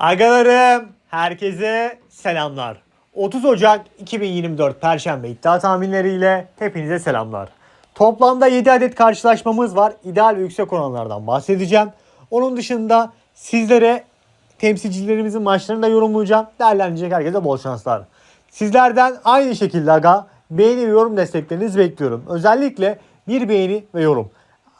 Agalarım herkese selamlar. 30 Ocak 2024 Perşembe iddia tahminleriyle hepinize selamlar. Toplamda 7 adet karşılaşmamız var. İdeal ve yüksek oranlardan bahsedeceğim. Onun dışında sizlere temsilcilerimizin maçlarını da yorumlayacağım. Değerlendirecek herkese bol şanslar. Sizlerden aynı şekilde aga beğeni ve yorum desteklerinizi bekliyorum. Özellikle bir beğeni ve yorum.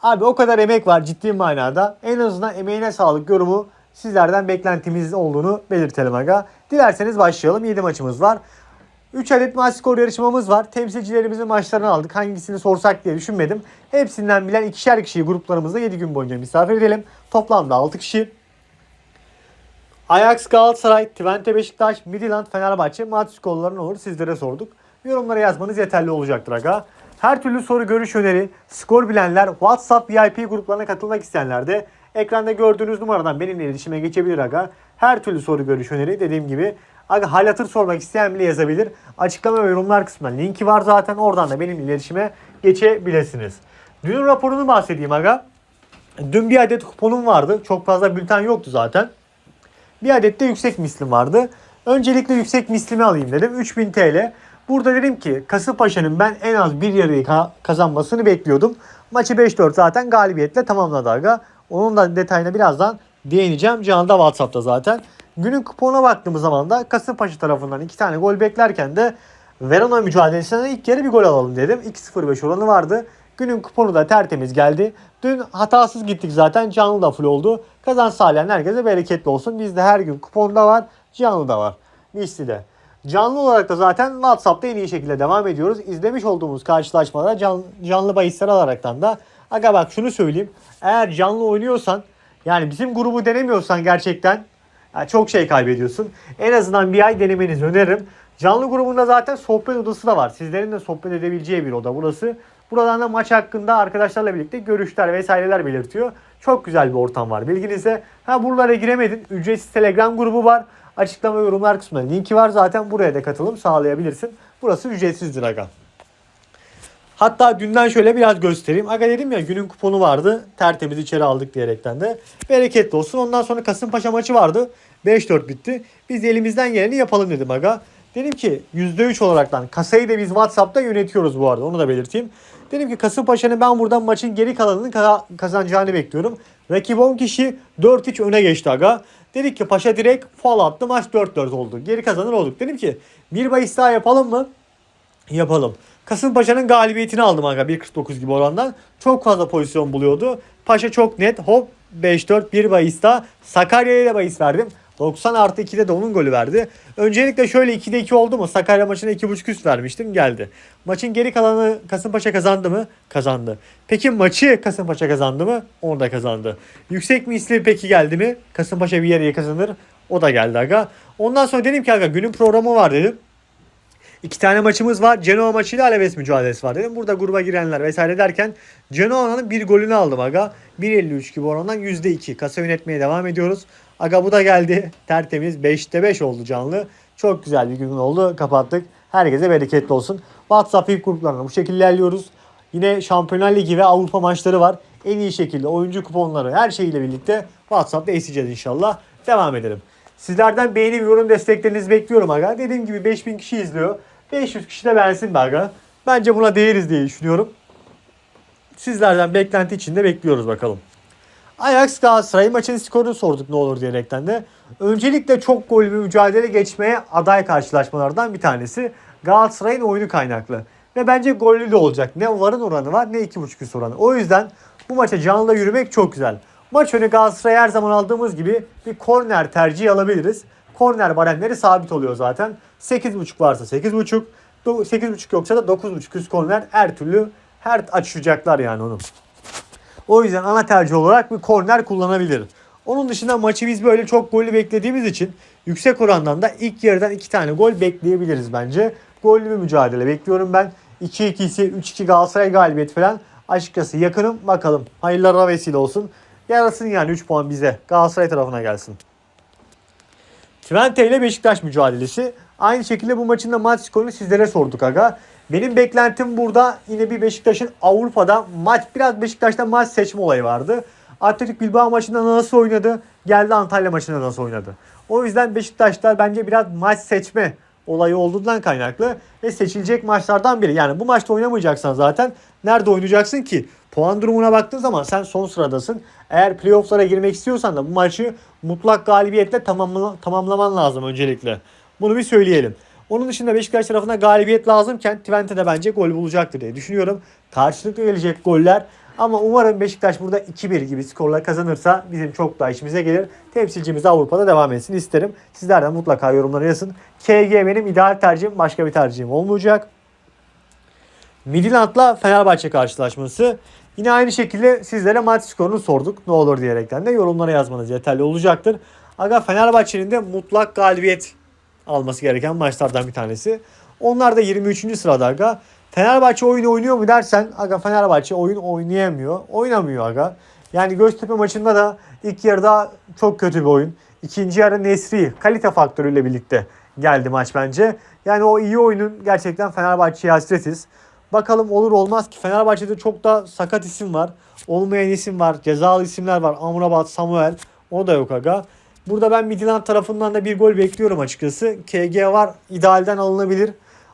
Abi o kadar emek var ciddi manada. En azından emeğine sağlık yorumu sizlerden beklentimiz olduğunu belirtelim aga. Dilerseniz başlayalım. 7 maçımız var. 3 adet maç skor yarışmamız var. Temsilcilerimizin maçlarını aldık. Hangisini sorsak diye düşünmedim. Hepsinden bilen ikişer kişiyi gruplarımızda 7 gün boyunca misafir edelim. Toplamda 6 kişi. Ajax Galatasaray, Twente Beşiktaş, Midland Fenerbahçe maç skorları ne olur sizlere sorduk. Yorumlara yazmanız yeterli olacaktır aga. Her türlü soru, görüş, öneri, skor bilenler WhatsApp VIP gruplarına katılmak isteyenler de ekranda gördüğünüz numaradan benimle iletişime geçebilir aga. Her türlü soru, görüş, öneri dediğim gibi aga hal hatır sormak isteyen bile yazabilir. Açıklama ve yorumlar kısmında linki var zaten oradan da benimle iletişime geçebilirsiniz. Dün raporunu bahsedeyim aga. Dün bir adet kuponum vardı. Çok fazla bülten yoktu zaten. Bir adet de yüksek mislim vardı. Öncelikle yüksek mislimi alayım dedim. 3000 TL. Burada dedim ki Kasımpaşa'nın ben en az bir yarıyı ka- kazanmasını bekliyordum. Maçı 5-4 zaten galibiyetle tamamladı aga. Onun da detayına birazdan değineceğim. Canlı da Whatsapp'ta zaten. Günün kuponuna baktığımız zaman da Kasımpaşa tarafından iki tane gol beklerken de Verona mücadelesinden ilk yarı bir gol alalım dedim. 2-0-5 oranı vardı. Günün kuponu da tertemiz geldi. Dün hatasız gittik zaten. Canlı da full oldu. Kazan sağlayan herkese bereketli olsun. Bizde her gün kuponda var. Canlı da var. Misli de. Canlı olarak da zaten WhatsApp'ta en iyi şekilde devam ediyoruz. İzlemiş olduğumuz karşılaşmada can, canlı bahisler alaraktan da aga bak şunu söyleyeyim. Eğer canlı oynuyorsan yani bizim grubu denemiyorsan gerçekten çok şey kaybediyorsun. En azından bir ay denemenizi öneririm. Canlı grubunda zaten sohbet odası da var. Sizlerin de sohbet edebileceği bir oda burası. Buradan da maç hakkında arkadaşlarla birlikte görüşler vesaireler belirtiyor. Çok güzel bir ortam var bilginize. Ha buralara giremedin. Ücretsiz Telegram grubu var. Açıklama yorumlar kısmında linki var zaten. Buraya da katılım sağlayabilirsin. Burası ücretsizdir aga. Hatta dünden şöyle biraz göstereyim. Aga dedim ya günün kuponu vardı. Tertemiz içeri aldık diyerekten de. Bereketli olsun. Ondan sonra Kasımpaşa maçı vardı. 5-4 bitti. Biz elimizden geleni yapalım dedim aga. Dedim ki %3 olaraktan kasayı da biz WhatsApp'ta yönetiyoruz bu arada. Onu da belirteyim. Dedim ki Kasımpaşa'nın ben buradan maçın geri kalanını ka- kazanacağını bekliyorum. Rakip 10 kişi 4-3 öne geçti aga. Dedik ki Paşa direkt fall attı. Maç 4-4 oldu. Geri kazanır olduk. Dedim ki bir bahis daha yapalım mı? Yapalım. Kasımpaşa'nın galibiyetini aldım aga 1.49 gibi orandan. Çok fazla pozisyon buluyordu. Paşa çok net. Hop 5-4 bir bahis daha. Sakarya'ya da bahis verdim. 90 artı 2'de de onun golü verdi. Öncelikle şöyle 2'de 2 oldu mu? Sakarya maçına 2.5 üst vermiştim geldi. Maçın geri kalanı Kasımpaşa kazandı mı? Kazandı. Peki maçı Kasımpaşa kazandı mı? Onu da kazandı. Yüksek misli peki geldi mi? Kasımpaşa bir yarıya kazanır. O da geldi aga. Ondan sonra dedim ki aga günün programı var dedim. İki tane maçımız var. Genoa maçıyla Alaves mücadelesi var dedim. Burada gruba girenler vesaire derken Genoa'nın bir golünü aldım aga. 1.53 gibi orandan %2. Kasa yönetmeye devam ediyoruz. Aga bu da geldi. Tertemiz. 5'te 5 oldu canlı. Çok güzel bir gün oldu. Kapattık. Herkese bereketli olsun. WhatsApp VIP gruplarına bu şekilde ilerliyoruz. Yine Şampiyonlar Ligi ve Avrupa maçları var. En iyi şekilde oyuncu kuponları her şeyiyle birlikte WhatsApp'ta eseceğiz inşallah. Devam edelim. Sizlerden beğeni yorum desteklerinizi bekliyorum aga. Dediğim gibi 5000 kişi izliyor. 500 kişi de beğensin be aga. Bence buna değeriz diye düşünüyorum. Sizlerden beklenti içinde bekliyoruz bakalım. Ajax Galatasaray maçın skorunu sorduk ne olur diyerekten de. Öncelikle çok gol bir mücadele geçmeye aday karşılaşmalardan bir tanesi. Galatasaray'ın oyunu kaynaklı. Ve bence gollü de olacak. Ne varın oranı var ne 2.5 üst oranı. O yüzden bu maça canlıda yürümek çok güzel. Maç önü Galatasaray her zaman aldığımız gibi bir korner tercihi alabiliriz. Korner baremleri sabit oluyor zaten. 8.5 varsa 8.5, 8.5 yoksa da 9.5 üst korner her türlü her açacaklar yani onu. O yüzden ana tercih olarak bir korner kullanabilir. Onun dışında maçı biz böyle çok golü beklediğimiz için yüksek orandan da ilk yarıdan iki tane gol bekleyebiliriz bence. Gollü bir mücadele bekliyorum ben. 2-2 ise 3-2 Galatasaray galibiyet falan açıkçası yakınım. Bakalım hayırlara vesile olsun. Yarasın yani 3 puan bize. Galatasaray tarafına gelsin. Twente ile Beşiktaş mücadelesi. Aynı şekilde bu maçın da maç skorunu sizlere sorduk aga. Benim beklentim burada yine bir Beşiktaş'ın Avrupa'da maç biraz Beşiktaş'ta maç seçme olayı vardı. Atletik Bilbao maçında nasıl oynadı? Geldi Antalya maçında nasıl oynadı. O yüzden Beşiktaşlar bence biraz maç seçme olayı olduğundan kaynaklı ve seçilecek maçlardan biri. Yani bu maçta oynamayacaksan zaten nerede oynayacaksın ki? Puan durumuna baktığın zaman sen son sıradasın. Eğer playofflara girmek istiyorsan da bu maçı mutlak galibiyetle tamamla, tamamlaman lazım öncelikle. Bunu bir söyleyelim. Onun dışında Beşiktaş tarafına galibiyet lazımken Twente de bence gol bulacaktır diye düşünüyorum. Karşılıklı gelecek goller ama umarım Beşiktaş burada 2-1 gibi skorla kazanırsa bizim çok daha işimize gelir. Temsilcimiz Avrupa'da devam etsin isterim. Sizler de mutlaka yorumlara yazın. KG benim ideal tercihim. Başka bir tercihim olmayacak. Midland'la Fenerbahçe karşılaşması. Yine aynı şekilde sizlere maç skorunu sorduk. Ne olur diyerekten de yorumlara yazmanız yeterli olacaktır. Aga Fenerbahçe'nin de mutlak galibiyet alması gereken maçlardan bir tanesi. Onlar da 23. sırada aga. Fenerbahçe oyun oynuyor mu dersen aga Fenerbahçe oyun oynayamıyor. Oynamıyor aga. Yani Göztepe maçında da ilk yarıda çok kötü bir oyun. İkinci yarı Nesri kalite faktörüyle birlikte geldi maç bence. Yani o iyi oyunun gerçekten Fenerbahçe'ye hasretiz. Bakalım olur olmaz ki Fenerbahçe'de çok da sakat isim var. Olmayan isim var. Cezalı isimler var. Amrabat, Samuel. O da yok aga. Burada ben Midland tarafından da bir gol bekliyorum açıkçası. KG var. idealden alınabilir.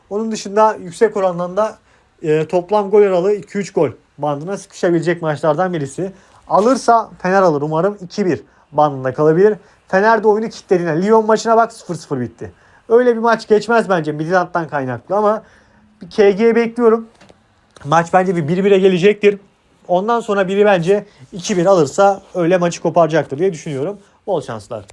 Onun dışında yüksek orandan da e, toplam gol aralığı 2-3 gol bandına sıkışabilecek maçlardan birisi. Alırsa Fener alır umarım 2-1 bandında kalabilir. Fener de oyunu kilitlediğine. Lyon maçına bak 0-0 bitti. Öyle bir maç geçmez bence Midland'dan kaynaklı ama KG bekliyorum. Maç bence bir 1-1'e gelecektir. Ondan sonra biri bence 2-1 alırsa öyle maçı koparacaktır diye düşünüyorum. Bol şanslar.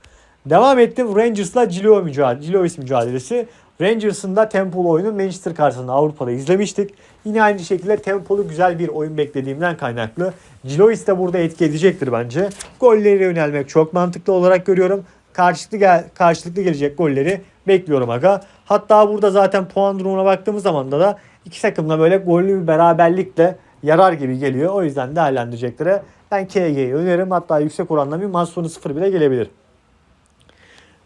Devam ettim Rangers'la Gilo mücadele, Gilois mücadelesi. Rangers'ın da tempolu oyunu Manchester karşısında Avrupa'da izlemiştik. Yine aynı şekilde tempolu güzel bir oyun beklediğimden kaynaklı. Gilois de burada etki edecektir bence. Golleri yönelmek çok mantıklı olarak görüyorum. Karşılıklı, gel, karşılıklı gelecek golleri bekliyorum aga. Hatta burada zaten puan durumuna baktığımız zaman da da iki takımla böyle gollü bir beraberlikle yarar gibi geliyor. O yüzden değerlendireceklere ben KG'yi öneririm. Hatta yüksek oranla bir maç sonu 0 bile gelebilir.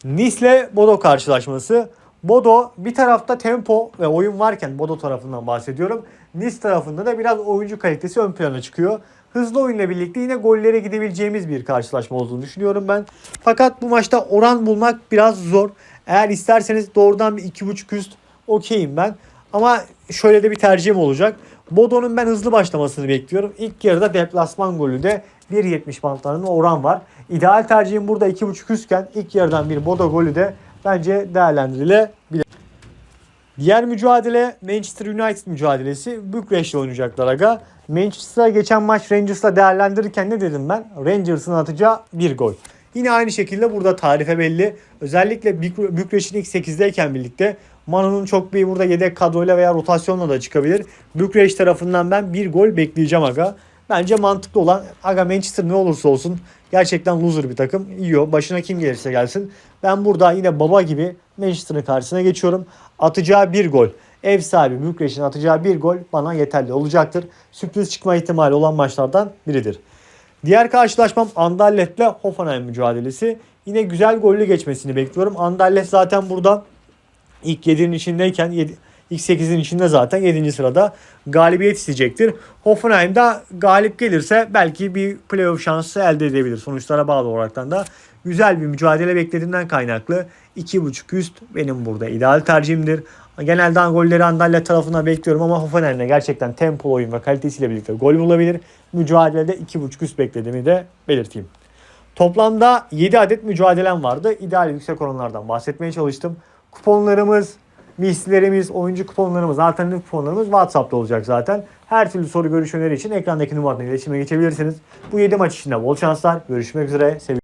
Nice Bodo karşılaşması. Bodo bir tarafta tempo ve oyun varken Bodo tarafından bahsediyorum. Nice tarafında da biraz oyuncu kalitesi ön plana çıkıyor. Hızlı oyunla birlikte yine gollere gidebileceğimiz bir karşılaşma olduğunu düşünüyorum ben. Fakat bu maçta oran bulmak biraz zor. Eğer isterseniz doğrudan bir 2.5 üst okeyim ben. Ama şöyle de bir tercihim olacak. Bodo'nun ben hızlı başlamasını bekliyorum. İlk yarıda deplasman golü de 1.70 bantlarında oran var. İdeal tercihim burada 2.5 üstken ilk yarıdan bir Bodo golü de bence değerlendirilebilir. Diğer mücadele Manchester United mücadelesi. Bükreş'le oynayacaklar aga. Manchester'a geçen maç Rangers'la değerlendirirken ne dedim ben? Rangers'ın atacağı bir gol. Yine aynı şekilde burada tarife belli. Özellikle Bük- Bükreş'in ilk 8'deyken birlikte Manu'nun çok bir burada yedek kadroyla veya rotasyonla da çıkabilir. Bükreş tarafından ben bir gol bekleyeceğim aga. Bence mantıklı olan aga Manchester ne olursa olsun gerçekten loser bir takım. Yiyor. Başına kim gelirse gelsin. Ben burada yine baba gibi Manchester'ın karşısına geçiyorum. Atacağı bir gol. Ev sahibi Bükreş'in atacağı bir gol bana yeterli olacaktır. Sürpriz çıkma ihtimali olan maçlardan biridir. Diğer karşılaşmam Anderlet'le Hoffenheim mücadelesi. Yine güzel gollü geçmesini bekliyorum. Anderlet zaten burada ilk 7'nin içindeyken 7, ilk 8'in içinde zaten 7. sırada galibiyet isteyecektir. Hoffenheim da galip gelirse belki bir playoff şansı elde edebilir. Sonuçlara bağlı olaraktan da güzel bir mücadele beklediğimden kaynaklı 2.5 üst benim burada ideal tercihimdir. Genelde golleri Antalya tarafına bekliyorum ama Hoffenheim'de gerçekten tempo oyun ve kalitesiyle birlikte gol bulabilir. Mücadelede 2.5 üst beklediğimi de belirteyim. Toplamda 7 adet mücadelem vardı. İdeal yüksek oranlardan bahsetmeye çalıştım. Kuponlarımız, mislerimiz, oyuncu kuponlarımız, alternatif kuponlarımız WhatsApp'ta olacak zaten. Her türlü soru görüş öneri için ekrandaki numaradan iletişime geçebilirsiniz. Bu 7 maç içinde bol şanslar. Görüşmek üzere. Sevgiler.